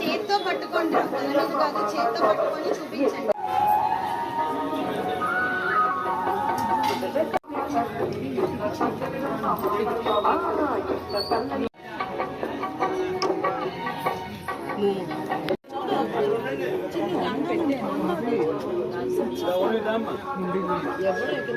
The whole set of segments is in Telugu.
చేత్తో పట్టుకోండి మొదలదు కాదు చేత్తో పట్టుకొని చూపించండి. ఎవరు ఎక్కడ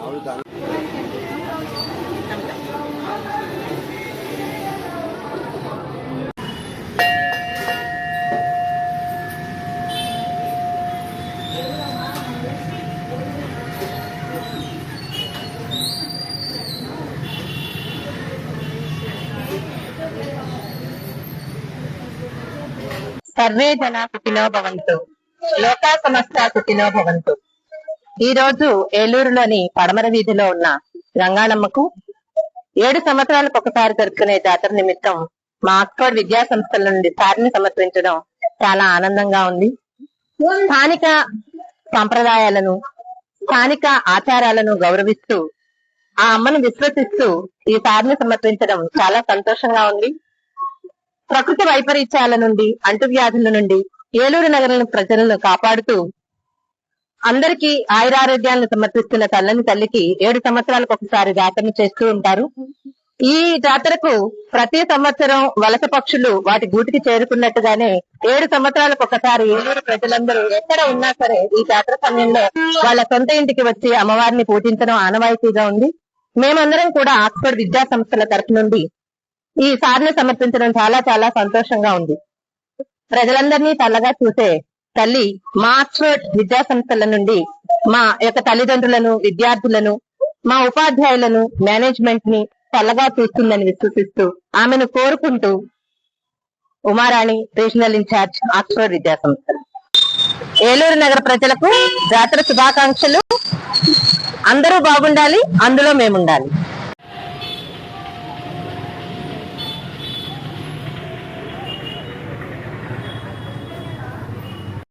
Ahorita. సర్వే జన సుఖినో భవంతు. లోకా సమస్త సుఖినో భవంతు. ఈ రోజు ఏలూరులోని పడమర వీధిలో ఉన్న రంగాణమ్మకు ఏడు సంవత్సరాలకు ఒకసారి జరుపుకునే జాతర నిమిత్తం మా ఆక్స్ఫర్డ్ విద్యా సంస్థల నుండి సారిని సమర్పించడం చాలా ఆనందంగా ఉంది. స్థానిక సంప్రదాయాలను స్థానిక ఆచారాలను గౌరవిస్తూ ఆ అమ్మను విశ్వసిస్తూ ఈ సారిని సమర్పించడం చాలా సంతోషంగా ఉంది. ప్రకృతి వైపరీత్యాల నుండి అంటువ్యాధుల నుండి ఏలూరు నగరం ప్రజలను కాపాడుతూ అందరికీ ఆయురారోగ్యాలను సమర్పిస్తున్న తల్లని తల్లికి ఏడు సంవత్సరాలకు ఒకసారి జాతరను చేస్తూ ఉంటారు. ఈ జాతరకు ప్రతి సంవత్సరం వలస పక్షులు వాటి గూటికి చేరుకున్నట్టుగానే ఏడు సంవత్సరాలకు ఒకసారి ఏలూరు ప్రజలందరూ ఎక్కడ ఉన్నా సరే ఈ జాతర సమయంలో వాళ్ళ సొంత ఇంటికి వచ్చి అమ్మవారిని పూజించడం ఆనవాయితీగా ఉంది. మేమందరం కూడా ఆక్స్ఫర్డ్ విద్యా సంస్థల తరఫు నుండి ఈ సార్ను సమర్పించడం చాలా చాలా సంతోషంగా ఉంది. ప్రజలందరినీ చల్లగా చూసే తల్లి మా ఆక్స్ఫర్డ్ విద్యా సంస్థల నుండి మా యొక్క తల్లిదండ్రులను విద్యార్థులను మా ఉపాధ్యాయులను మేనేజ్మెంట్ని చల్లగా చూస్తుందని విశ్వసిస్తూ ఆమెను కోరుకుంటూ ఉమారాణి రీజనల్ ఇన్ఛార్జ్ ఆక్స్ఫర్డ్ విద్యాసంస్థలు ఏలూరు నగర ప్రజలకు జాతర శుభాకాంక్షలు. అందరూ బాగుండాలి అందులో మేముండాలి.